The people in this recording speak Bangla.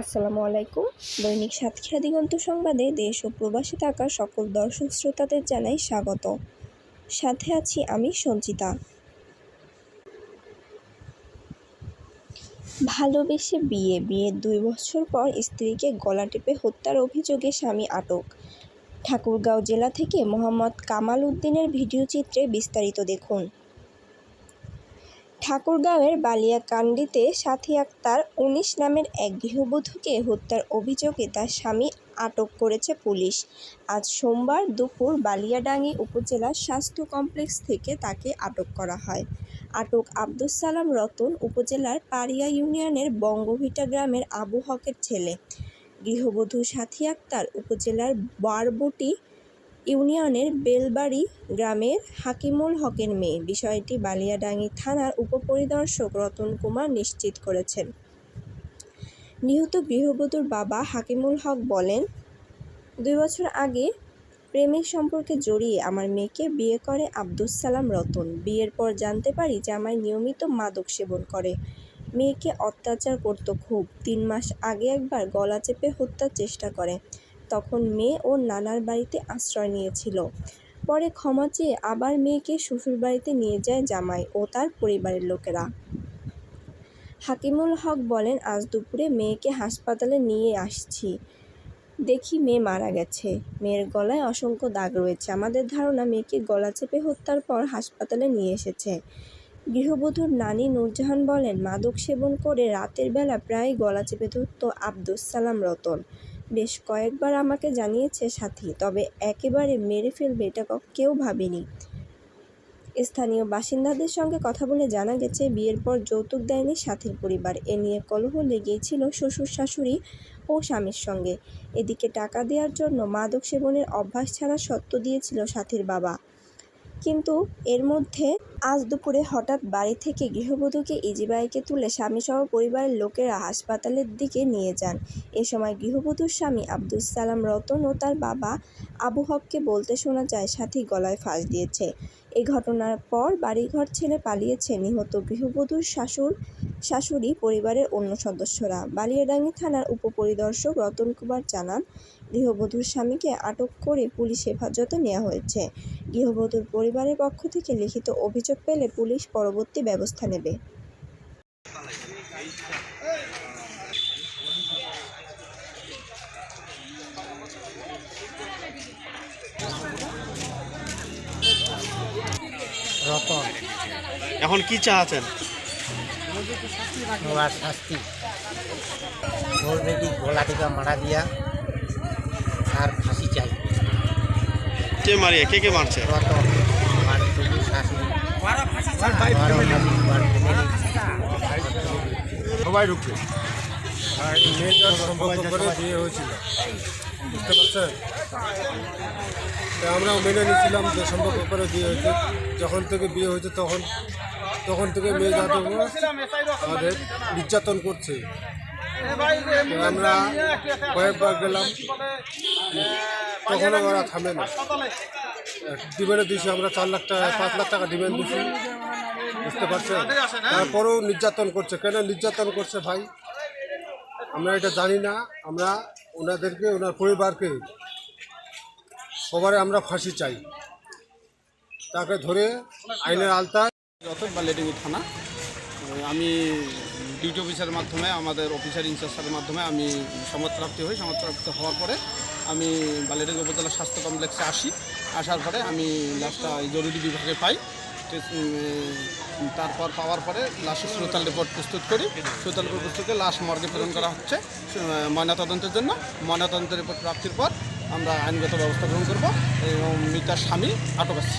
আসসালামু আলাইকুম। দৈনিক সাতক্ষীরা দিগন্ত সংবাদে দেশ ও প্রবাসে থাকা সকল দর্শক শ্রোতাদের জানাই স্বাগত। সাথে আছি আমি সঞ্চিতা। ভালোবেসে বিয়ে বিয়ের দুই বছর পর স্ত্রীকে গলা টিপে হত্যার অভিযোগে স্বামী আটক। ঠাকুরগাঁও জেলা থেকে মোহাম্মদ কামাল উদ্দিনের ভিডিও চিত্রে বিস্তারিত দেখুন। ঠাকুরগাঁওয়ের বালিয়াকান্দিতে সাথী আক্তার উনিশ নামের এক গৃহবধূকে হত্যার অভিযোগে তার স্বামী আটক করেছে পুলিশ। আজ সোমবার দুপুর বালিয়াডাঙ্গি উপজেলার স্বাস্থ্য কমপ্লেক্স থেকে তাকে আটক করা হয়। আটক আব্দুস সালাম রতন উপজেলার পাড়িয়া ইউনিয়নের বঙ্গভিটা গ্রামের আবু হকের ছেলে। গৃহবধূ সাথী আক্তার উপজেলার বারবটি ইউনিয়নের বেলবাড়ি গ্রামের হাকিমুল হকের মেয়ে বিষয়টি বালিয়াডাঙ্গি থানার উপপরিদর্শক রতন কুমার নিশ্চিত করেছেন। নিহত গৃহবধূর বাবা হাকিমুল হক বলেন, দুই বছর আগে প্রেমিক সম্পর্কে জড়িয়ে আমার মেয়েকে বিয়ে করে আব্দুস সালাম রতন। বিয়ের পর জানতে পারি যে জামাই নিয়মিত মাদক সেবন করে। মেয়েকে অত্যাচার করত খুব। তিন মাস আগে একবার গলা চেপে হত্যার চেষ্টা করে। তখন মেয়ে ওর নানার বাড়িতে আশ্রয় নিয়েছিল। পরে ক্ষমা চেয়ে আবার মেয়েকে শ্বশুর বাড়িতে নিয়ে যায় জামাই ও তার পরিবারের লোকেরা। হাকিমুল হক বলেন, আজ দুপুরে মেয়েকে হাসপাতালে নিয়ে আসছি। দেখি মেয়ে মারা গেছে। মেয়ের গলায় অসংখ্য দাগ রয়েছে। আমাদের ধারণা মেয়েকে গলা চেপে হত্যার পর হাসপাতালে নিয়ে এসেছে। গৃহবধূর নানি নূরজাহান বলেন, মাদক সেবন করে রাতের বেলা প্রায় গলা চেপে ধরত আব্দুস সালাম রতন। বেশ কয়েকবার আমাকে জানিয়েছে সাথী, তবে একেবারে মেরে ফেলবে এটা কেউ ভাবেনি। স্থানীয় বাসিন্দাদের সঙ্গে কথা বলে জানা গেছে, বিয়ের পর যৌতুক দেয়নি সাথীর পরিবার। এ নিয়ে কলহ লেগেই শ্বশুর, শাশুড়ি ও স্বামীর সঙ্গে। এদিকে টাকা দেওয়ার জন্য মাদক সেবনের অভ্যাস ছাড়া সত্য দিয়েছিল সাথীর বাবা। কিন্তু এর মধ্যে আজ দুপুরে হঠাৎ বাড়ি থেকে গৃহবধূকে ইজিবাইকে তুলে স্বামীসহ পরিবারের লোকেরা হাসপাতালের দিকে নিয়ে যান। এ সময় গৃহবধূর স্বামী আব্দুল সালাম রতন ও তার বাবা আবু হককে বলতে শোনা যায়, সাথী গলায় ফাঁস দিয়েছে। এই ঘটনার পর বাড়িঘর ছেড়ে পালিয়েছে নিহত গৃহবধূর শাশুর শাশুড়ি, পরিবারের অন্য সদস্যরা। বালিয়াডাঙ্গি থানার উপপরিদর্শক রতন কুমার জানান, গৃহবধূর স্বামীকে আটক করে পুলিশ হেফাজতে নেওয়া হয়েছে। গৃহবধূর পরিবারের পক্ষ থেকে লিখিত অভিযোগ পেলে পুলিশ পরবর্তী ব্যবস্থা নেবে। রতন। এখন কি চাচ্ছেন ওরা শাস্তি। ওর বেটি গলা টিকা মারা দিয়া আর ফাঁসি চাই। কে মারিয়ে? কে কে মারছে? রতন আমার শাশুড়ি। সবাই ঢুকছে আর মেয়েটার সম্পর্ক করে বিয়ে হয়েছিল। বুঝতে পারছেন? তো আমরা মেনে নিয়েছিলাম যে সম্পর্ক ব্যাপারে বিয়ে হয়েছে। যখন থেকে বিয়ে হয়েছে তখন তখন থেকে মেয়ে যাতে আমাদের নির্যাতন করছে। আমরা কয়েকবার গেলাম, তখনও ওরা থামে না। ডিমেন্ডে দিয়েছি আমরা চার লাখ টাকা, পাঁচ লাখ টাকা ডিমেন্ড দিয়েছি বুঝতে পারছেন? তারপরেও নির্যাতন করছে। কেন নির্যাতন করছে ভাই? আমরা এটা জানি না। আমরা ওনাদেরকে, ওনার পরিবারকে সবারই আমরা ফাঁসি চাই। তাকে ধরে আইনের আলতা যত বালিয়াডিঙ্গি থানা, আমি ডিউটি অফিসারের মাধ্যমে, আমাদের অফিসার ইনচার্জ স্যারের মাধ্যমে আমি সংবাদপ্রাপ্তি হই। সংবাদপ্রাপ্তি হওয়ার পরে আমি বালিয়াডিঙ্গি উপজেলা স্বাস্থ্য কমপ্লেক্সে আসি। আসার পরে আমি লাশটা জরুরি বিভাগে পাই। তারপর পাওয়ার পরে লাশের শ্রোতাল রিপোর্ট প্রস্তুত করি। শ্রোতাল রিপোর্ট প্রস্তুত করে লাশ মর্গে প্রেরণ করা হচ্ছে ময়নাতদন্তের জন্য। ময়নাতদন্তের রিপোর্ট প্রাপ্তির পর আমরা আইনগত ব্যবস্থা গ্রহণ করব এবং মিতার স্বামী আটক আছে।